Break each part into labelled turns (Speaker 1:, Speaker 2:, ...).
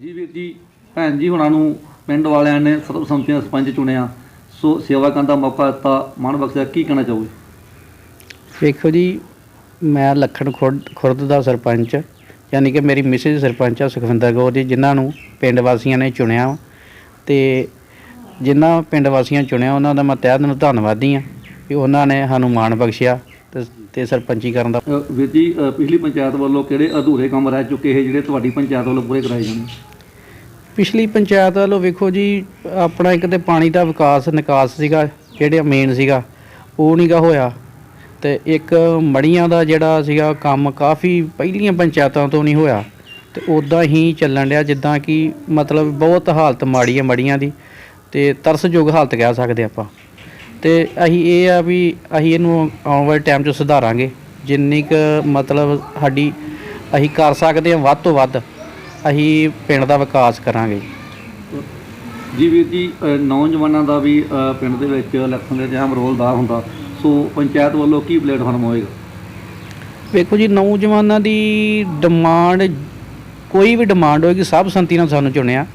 Speaker 1: ਜੀ ਵੀਰ ਜੀ, ਭੈਣ ਜੀ ਹੁਣਾਂ ਨੂੰ ਪਿੰਡ ਵਾਲਿਆਂ ਨੇ ਸਰਬਸੰਮਤੀ ਨਾਲ ਸਰਪੰਚ ਚੁਣਿਆ। ਸੋ ਸੇਵਾ ਕਰਨ ਦਾ ਮੌਕਾ ਦਿੱਤਾ। ਮਾਣ ਬਖਸ਼ਿਆ, ਕੀ ਕਹਿਣਾ ਚਾਹੋਗੇ?
Speaker 2: ਵੇਖੋ ਜੀ, ਮੈਂ ਲੱਖਣ ਖੁਰਦ ਖੁਰਦ ਦਾ ਸਰਪੰਚ, ਯਾਨੀ ਕਿ ਮੇਰੀ ਮਿਸਿਸ ਸਰਪੰਚ ਆ, ਸੁਖਵਿੰਦਰ ਕੌਰ ਜੀ, ਜਿਨ੍ਹਾਂ ਨੂੰ ਪਿੰਡ ਵਾਸੀਆਂ ਨੇ ਚੁਣਿਆ ਵਾ। ਤੇ ਜਿਨ੍ਹਾਂ ਪਿੰਡ ਵਾਸੀਆਂ ਚੁਣਿਆ, ਉਹਨਾਂ ਦਾ ਮੈਂ ਤਹਿ ਦਿਲੋਂ ਧੰਨਵਾਦੀ ਆ ਕਿ ਉਹਨਾਂ ਨੇ ਸਾਨੂੰ ਮਾਣ ਬਖਸ਼ਿਆ। ਤੇ ਸਰਪੰਚੀ ਕਰਨ ਦਾ
Speaker 1: ਵੀਰ ਜੀ ਪਿਛਲੀ ਪੰਚਾਇਤ ਵੱਲੋਂ ਕਿਹੜੇ ਅਧੂਰੇ ਕੰਮ ਰਹਿ ਚੁੱਕੇ ਹੈ ਜਿਹੜੇ ਤੁਹਾਡੀ ਪੰਚਾਇਤ ਵੱਲੋਂ ਪੂਰੇ ਕਰਾਏ ਜਾਣ?
Speaker 2: ਪਿਛਲੀ ਪੰਚਾਇਤ ਵੱਲੋਂ ਵੇਖੋ ਜੀ ਆਪਣਾ ਇੱਕ ਤੇ ਪਾਣੀ ਦਾ ਵਿਕਾਸ ਨਿਕਾਸ ਸੀਗਾ ਜਿਹੜਾ ਮੇਨ ਸੀਗਾ ਉਹ ਨਹੀਂਗਾ ਹੋਇਆ। ਤੇ ਇੱਕ ਮੜੀਆਂ ਦਾ ਜਿਹੜਾ ਸੀਗਾ ਕੰਮ ਕਾਫੀ ਪਹਿਲੀਆਂ ਪੰਚਾਇਤਾਂ ਤੋਂ ਨਹੀਂ ਹੋਇਆ। ਤੇ ਉਦਾਂ ਹੀ ਚੱਲਣ ਡਿਆ ਜਿੱਦਾਂ ਕਿ ਮਤਲਬ ਬਹੁਤ ਹਾਲਤ ਮਾੜੀ ਹੈ ਮੜੀਆਂ ਦੀ ਤੇ ਤਰਸਯੋਗ ਹਾਲਤ ਕਹਿ ਸਕਦੇ ਆਪਾਂ। ਤੇ ਅਸੀਂ ਇਹ ਆ ਵੀ ਅਸੀਂ ਇਹਨੂੰ ਆਉਣ ਵਾਲੇ ਟਾਈਮ 'ਚ ਸੁਧਾਰਾਂਗੇ। ਜਿੰਨੀ ਕੁ ਮਤਲਬ ਸਾਡੀ ਅਸੀਂ ਕਰ ਸਕਦੇ ਹਾਂ ਵੱਧ ਤੋਂ ਵੱਧ ਅਸੀਂ ਪਿੰਡ ਦਾ ਵਿਕਾਸ ਕਰਾਂਗੇ।
Speaker 1: ਜੀ ਵੀਰ ਜੀ ਅ, ਨੌਜਵਾਨਾਂ ਦਾ ਵੀ ਅ, ਪਿੰਡ ਦੇ ਵਿੱਚ ਇਲੈਕਸ਼ਨ ਦੇ ਅਹਿਮ ਰੋਲ ਦਾ ਹੁੰਦਾ। ਸੋ ਪੰਚਾਇਤ ਵੱਲੋਂ ਕੀ ਪਲੇਟਫਾਰਮ ਹੋਏਗਾ?
Speaker 2: ਵੇਖੋ ਜੀ ਨੌਜਵਾਨਾਂ ਦੀ ਡਿਮਾਂਡ ਕੋਈ ਵੀ ਡਿਮਾਂਡ ਹੋਏਗੀ ਸਭ ਸੰਤੀ ਨਾਲ ਸਾਨੂੰ ਚੁਣਿਆ।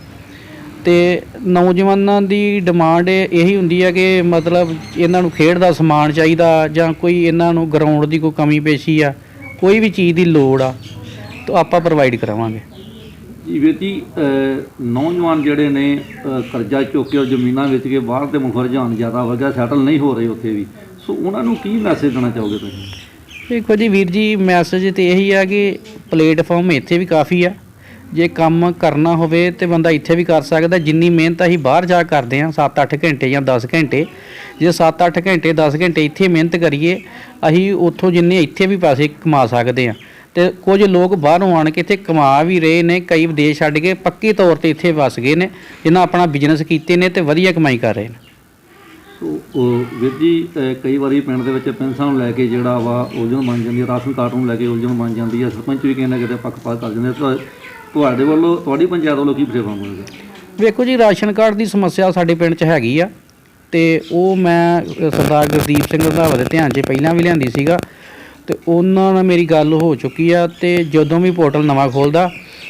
Speaker 2: ਤੇ ਨੌਜਵਾਨਾਂ ਦੀ ਡਿਮਾਂਡ ਇਹੀ ਹੁੰਦੀ ਹੈ ਕਿ ਮਤਲਬ ਇਹਨਾਂ ਨੂੰ ਖੇਡ ਦਾ ਸਮਾਨ ਚਾਹੀਦਾ ਜਾਂ ਕੋਈ ਇਹਨਾਂ ਨੂੰ ਗਰਾਊਂਡ ਦੀ ਕੋਈ ਕਮੀ ਪੇਸ਼ੀ ਆ ਕੋਈ ਵੀ ਚੀਜ਼ ਦੀ ਲੋੜ ਆ ਤਾਂ ਆਪਾਂ ਪ੍ਰੋਵਾਈਡ ਕਰਾਵਾਂਗੇ।
Speaker 1: ਜੀ ਵੀਰ ਜੀ ਨੌਜਵਾਨ ਜਿਹੜੇ ਨੇ ਕਰਜ਼ਾ ਚੁੱਕ ਕੇ ਜ਼ਮੀਨਾਂ ਵੇਚ ਕੇ ਬਾਹਰ ਦੇ ਮੁਲਕ ਰੁਝਾਨ ਜ਼ਿਆਦਾ ਗਿਆ ਸੈਟਲ ਨਹੀਂ ਹੋ ਰਹੇ ਉੱਥੇ ਵੀ। ਸੋ ਉਹਨਾਂ ਨੂੰ ਕੀ ਮੈਸੇਜ ਦੇਣਾ ਚਾਹੋਗੇ ਤੁਸੀਂ?
Speaker 2: ਦੇਖੋ ਜੀ ਵੀਰ ਜੀ ਮੈਸੇਜ ਤੇ ਇਹੀ ਆ ਕਿ ਪਲੇਟਫਾਰਮ ਇੱਥੇ ਵੀ ਕਾਫੀ ਆ। ਜੇ ਕੰਮ ਕਰਨਾ ਹੋਵੇ ਤੇ ਬੰਦਾ ਇੱਥੇ ਵੀ ਕਰ ਸਕਦਾ, ਜਿੰਨੀ ਮਿਹਨਤ ਅਸੀਂ ਬਾਹਰ ਜਾ ਕਰਦੇ ਆ 7-8 ਘੰਟੇ ਜਾਂ 10 ਘੰਟੇ, ਜੇ 7-8 ਘੰਟੇ 10 ਘੰਟੇ ਇੱਥੇ ਮਿਹਨਤ ਕਰੀਏ, ਅਸੀਂ ਉੱਥੋਂ ਜਿੰਨੇ ਇੱਥੇ ਵੀ ਪੈਸੇ ਕਮਾ ਸਕਦੇ ਆ ਤੇ ਕੁਝ ਲੋਕ ਬਾਹਰੋਂ ਆਣ ਕੇ ਇੱਥੇ ਕਮਾ ਵੀ ਰਹੇ ਨੇ, ਕਈ ਵਿਦੇਸ਼ ਛੱਡ ਕੇ ਪੱਕੇ ਤੌਰ ਤੇ ਇੱਥੇ ਵਸ ਗਏ ਨੇ, ਜਿਨ੍ਹਾਂ ਆਪਣਾ ਬਿਜ਼ਨਸ ਕੀਤੇ ਨੇ ਤੇ ਵਧੀਆ ਕਮਾਈ ਕਰ ਰਹੇ ਨੇ
Speaker 1: ਉਹ ਵੀਰ ਜੀ ਕਈ ਵਾਰੀ ਪਿੰਡ ਦੇ ਵਿੱਚ ਪੈਨਸ਼ਨ ਨੂੰ ਲੈ ਕੇ ਜਿਹੜਾ ਵਾ, ਉਲਝਣ ਬਣ ਜਾਂਦੀ ਹੈ, ਰਾਸ਼ਨ ਕਾਰਡ ਨੂੰ ਲੈ ਕੇ ਉਲਝਣ ਬਣ ਜਾਂਦੀ ਹੈ, ਸਰਪੰਚ ਵੀ ਕਹਿੰਦਾ ਕਿਤੇ ਪੱਖਪਾਤ ਕਰ ਜਾਂਦੇ ਆ। ਤੁਹਾ- ਤੁਹਾਡੇ ਵੱਲੋਂ ਤੁਹਾਡੀ ਪੰਚਾਇਤ ਵੱਲੋਂ ਕੀ ਸੇਵਾ ਹੋਵੇਗਾ
Speaker 2: ਵੇਖੋ ਜੀ ਰਾਸ਼ਨ ਕਾਰਡ ਦੀ ਸਮੱਸਿਆ ਸਾਡੇ ਪਿੰਡ 'ਚ ਹੈਗੀ ਆ ਤੇ ਉਹ ਮੈਂ ਅ, ਸਰਦਾਰ ਗੁਰਦੀਪ ਸਿੰਘ ਰੰਧਾਵਾ ਦੇ ਧਿਆਨ 'ਚ ਪਹਿਲਾਂ ਵੀ ਲਿਆਂਦੀ ਸੀਗਾ ਤੇ ਉਹਨਾਂ ਨਾਲ ਮੇਰੀ ਗੱਲ ਹੋ ਚੁੱਕੀ ਆ ਤੇ ਜਦੋਂ ਵੀ ਪੋਰਟਲ ਨਵਾਂ ਖੋਲਦਾ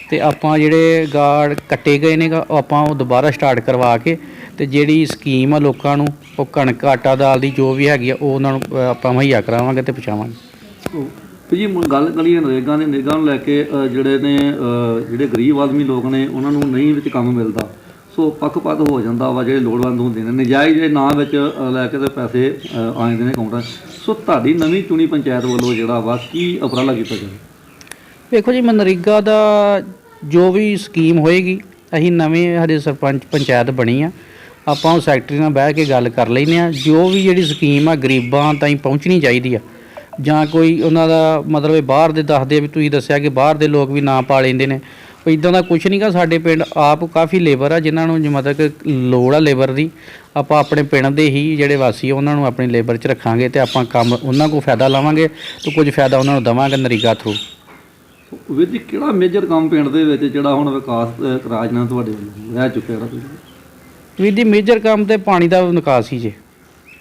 Speaker 2: ਤੇ ਆਪਾਂ ਜਿਹੜੇ ਗਾਰਡ ਕੱਟੇ ਗਏ ਨੇ ਗਾ, ਉਹ ਆਪਾਂ ਉਹ ਦੁਬਾਰਾ ਸਟਾਰਟ ਕਰਵਾ ਕੇ ਤੇ ਜਿਹੜੀ ਸਕੀਮ ਆ ਲੋਕਾਂ ਨੂੰ ਉਹ ਕਣਕ ਆਟਾ ਦਾਲ ਦੀ ਜੋ ਵੀ ਹੈਗੀ ਆ ਉਹ ਉਹਨਾਂ ਨੂੰ ਅ, ਆਪਾਂ ਮੁਹੱਈਆ ਕਰਾਵਾਂਗੇ ਤੇ ਪਹੁੰਚਾਵਾਂਗੇ।
Speaker 1: ਸੋ ਵੀ ਜੀ ਹੁਣ ਗੱਲ ਕਰੀਏ ਨਰੇਗਾ ਦੇ ਨਰੇਗਾ ਨੂੰ ਲੈ ਕੇ ਜਿਹੜੇ ਨੇ ਜਿਹੜੇ ਗਰੀਬ ਆਦਮੀ ਲੋਕ ਨੇ ਉਹਨਾਂ ਨੂੰ ਨਹੀਂ ਵਿੱਚ ਕੰਮ ਮਿਲਦਾ। ਸੋ ਪੱਖਪਾਤ ਹੋ ਜਾਂਦਾ ਵਾ ਜਿਹੜੇ ਲੋੜਵੰਦ ਹੁੰਦੇ ਨੇ। ਨਜਾਇਜ਼ ਦੇ ਨਾਂ ਵਿੱਚ ਲੈ ਕੇ ਤੇ ਪੈਸੇ ਅ, ਆ ਜਾਂਦੇ ਨੇ ਅਕਾਊਂਟਾਂ 'ਚ। ਸੋ ਤੁਹਾਡੀ ਨਵੀਂ ਚੁਣੀ ਪੰਚਾਇਤ ਵੱਲੋਂ ਜਿਹੜਾ ਵਾ ਕੀ ਉਪਰਾਲਾ ਕੀਤਾ ਜਾਵੇ?
Speaker 2: ਵੇਖੋ ਜੀ ਮਨਰੇਗਾ ਦਾ ਜੋ ਵੀ ਸਕੀਮ ਹੋਏਗੀ ਅਸੀਂ ਨਵੇਂ ਹਰੇ ਸਰਪੰਚ ਪੰਚਾਇਤ ਬਣੀ ਆ। ਆਪਾਂ ਉਹ ਸੈਕਟਰੀ ਨਾਲ ਬਹਿ ਕੇ ਗੱਲ ਕਰ ਲੈਨੇ ਆ। ਜੋ ਵੀ ਜਿਹੜੀ ਸਕੀਮ ਆ ਗਰੀਬਾਂ ਤਾਈਂ ਪਹੁੰਚਣੀ ਚਾਹੀਦੀ ਆ। ਜਾਂ ਕੋਈ ਉਹਨਾਂ ਦਾ ਮਤਲਬ ਇਹ ਬਾਹਰ ਦੇ ਦੱਸਦੇ ਆ ਵੀ ਤੁਸੀਂ ਦੱਸਿਆ ਕਿ ਬਾਹਰ ਦੇ ਲੋਕ ਵੀ ਨਾਂ ਪਾ ਲੈਂਦੇ ਨੇ। ਉਹ ਇਦਾਂ ਦਾ ਕੁਝ ਨਹੀਂਗਾ ਸਾਡੇ ਪਿੰਡ? ਆਪ ਕਾਫੀ ਲੇਬਰ ਆ ਜਿਨ੍ਹਾਂ ਨੂੰ ਮਤਲਬ ਕਿ ਲੋੜ ਆ ਲੇਬਰ ਦੀ। ਆਪਾਂ ਆਪਣੇ ਪਿੰਡ ਦੇ ਹੀ ਜਿਹੜੇ ਵਾਸੀ ਆ ਉਹਨਾਂ ਨੂੰ ਆਪਣੀ ਲੇਬਰ 'ਚ ਰੱਖਾਂਗੇ ਤੇ ਆਪਾਂ ਕੰਮ ਉਹਨਾਂ ਕੋਲ ਫਾਇਦਾ ਲਵਾਂਗੇ ਤੇ ਕੁਝ ਫਾਇਦਾ ਉਹਨਾਂ ਨੂੰ ਦਵਾਂਗੇ ਨਰੇਗਾ ਥਰੂ
Speaker 1: ਵੀਰ ਜੀ ਕਿਹੜਾ ਮੇਜਰ ਕੰਮ ਪਿੰਡ ਦੇ ਵਿੱਚ ਜਿਹੜਾ ਹੁਣ ਵਿਕਾਸ ਅ, ਰਾਜ ਨਾਲ ਤੁਹਾਡੇ ਵੱਲੋਂ ਰਹਿ ਚੁੱਕਿਆ ਜਿਹੜਾ ਤੁਸੀਂ?
Speaker 2: ਵੀਰ ਜੀ ਮੇਜਰ ਕੰਮ ਤੇ ਪਾਣੀ ਦਾ ਨਿਕਾਸ ਹੀ ਜੇ।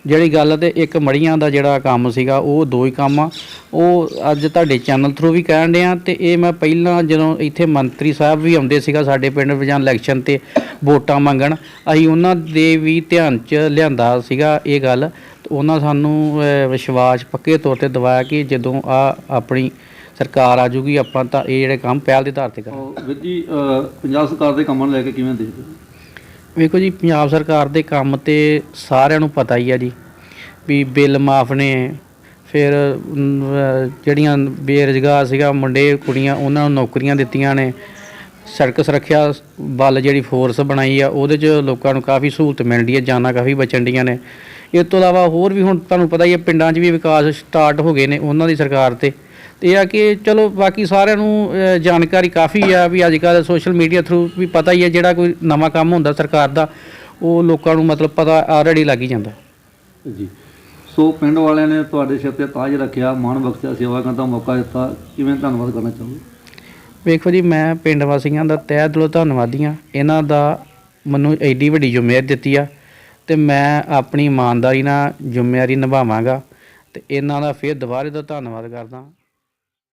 Speaker 2: ਜਿਹੜੀ ਗੱਲ ਤੇ ਇੱਕ ਮੜੀਆਂ ਦਾ ਜਿਹੜਾ ਕੰਮ ਸੀਗਾ, ਉਹ ਦੋ ਹੀ ਕੰਮ ਆ। ਉਹ ਅੱਜ ਤੁਹਾਡੇ ਚੈਨਲ ਥਰੂ ਵੀ ਕਹਿਣ ਡਿਆ ਤੇ ਇਹ ਮੈਂ ਪਹਿਲਾਂ ਜਦੋਂ ਇੱਥੇ ਮੰਤਰੀ ਸਾਹਿਬ ਵੀ ਆਉਂਦੇ ਸੀਗਾ ਸਾਡੇ ਪਿੰਡ ਵਿੱਚ ਜਾਂ ਇਲੈਕਸ਼ਨ ਤੇ ਵੋਟਾਂ ਮੰਗਣ, ਅਸੀਂ ਉਹਨਾਂ ਦੇ ਵੀ ਧਿਆਨ 'ਚ ਲਿਆਂਦਾ ਸੀਗਾ ਇਹ ਗੱਲ। ਉਹਨਾਂ ਸਾਨੂੰ ਵਿਸ਼ਵਾਸ ਪੱਕੇ ਤੌਰ ਤੇ ਦਿਵਾਇਆ ਕਿ ਜਦੋਂ ਆ ਆਪਣੀ ਸਰਕਾਰ ਆ ਜੂਗੀ, ਆਪਾਂ ਤਾਂ ਇਹ ਜਿਹੜੇ ਕੰਮ ਪਹਿਲ ਦੇ ਆਧਾਰ ਤੇ ਕਰਾਂਗੇ।
Speaker 1: ਔਰ ਜੀ ਪੰਜਾਬ ਸਰਕਾਰ ਦੇ ਕੰਮਾਂ ਨੂੰ ਲੈ ਕੇ ਕਿਵੇਂ ਦੇਖਦੇ ਹੋ?
Speaker 2: ਵੇਖੋ ਜੀ, ਪੰਜਾਬ ਸਰਕਾਰ ਦੇ ਕੰਮ ਤੇ ਸਾਰਿਆਂ ਨੂੰ ਪਤਾ ਹੀ ਆ ਜੀ, ਵੀ ਬਿੱਲ ਮਾਫ ਨੇ, ਫਿਰ ਜਿਹੜੀਆਂ ਬੇਰੁਜ਼ਗਾਰ ਸੀਗਾ, ਮੁੰਡੇ, ਕੁੜੀਆਂ, ਉਹਨਾਂ ਨੂੰ ਨੌਕਰੀਆਂ ਦਿੱਤੀਆਂ ਨੇ, ਸੜਕ ਸੁਰੱਖਿਆ ਬਲ ਜਿਹੜੀ ਫੋਰਸ ਬਣਾਈ ਆ, ਉਹਦੇ 'ਚ ਲੋਕਾਂ ਨੂੰ ਕਾਫੀ ਸਹੂਲਤ ਮਿਲਦੀ ਹੈ ਜਾਨਾਂ ਕਾਫੀ ਬਚਣ ਡੀਆਂ ਨੇ। ਇਸ ਤੋਂ ਇਲਾਵਾ ਹੋਰ ਵੀ ਹੁਣ ਤੁਹਾਨੂੰ ਪਤਾ ਹੀ ਹੈ ਪਿੰਡਾਂ 'ਚ ਵੀ ਵਿਕਾਸ ਸਟਾਰਟ ਹੋ ਗਏ ਨੇ, ਉਹਨਾਂ ਦੀ ਸਰਕਾਰ ਤੇ। ਤੇ ਇਹ ਆ ਕਿ ਚਲੋ ਬਾਕੀ ਸਾਰਿਆਂ ਨੂੰ ਜਾਣਕਾਰੀ ਕਾਫੀ ਆ ਵੀ ਅੱਜ ਕੱਲ੍ਹ ਸੋਸ਼ਲ ਮੀਡੀਆ ਥਰੂ ਵੀ ਪਤਾ ਹੀ ਹੈ ਜਿਹੜਾ ਕੋਈ ਨਵਾਂ ਕੰਮ ਹੁੰਦਾ ਸਰਕਾਰ ਦਾ ਉਹ ਲੋਕਾਂ ਨੂੰ ਮਤਲਬ ਪਤਾ ਆਲਰੇਡੀ ਲੱਗ ਹੀ ਜਾਂਦਾ।
Speaker 1: ਜੀ। ਸੋ ਪਿੰਡ ਵਾਲਿਆਂ ਨੇ ਤੁਹਾਡੇ ਸਿਰ ਤੇ ਤਾਜ ਰੱਖਿਆ ਮਾਣ ਬਖਸ਼ਿਆ ਸੇਵਾ ਕਰਨ ਦਾ ਮੌਕਾ ਦਿੱਤਾ। ਕਿਵੇਂ ਧੰਨਵਾਦ ਕਰਨਾ ਚਾਹੋਗੇ?
Speaker 2: ਵੇਖੋ ਜੀ ਮੈਂ ਪਿੰਡ ਵਾਸੀਆਂ ਦਾ ਤਹਿ ਦਿਲੋਂ ਧੰਨਵਾਦੀ ਹਾਂ। ਇਹਨਾਂ ਦਾ ਮੈਨੂੰ ਐਡੀ ਵੱਡੀ ਜ਼ਿੰਮੇਵਾਰੀ ਦਿੱਤੀ ਆ ਤੇ ਮੈਂ ਆਪਣੀ ਇਮਾਨਦਾਰੀ ਨਾਲ ਜ਼ਿੰਮੇਵਾਰੀ ਨਿਭਾਵਾਂਗਾ ਤੇ ਇਹਨਾਂ ਦਾ ਫਿਰ ਦੁਬਾਰੇ ਤੋਂ ਧੰਨਵਾਦ ਕਰਦਾ।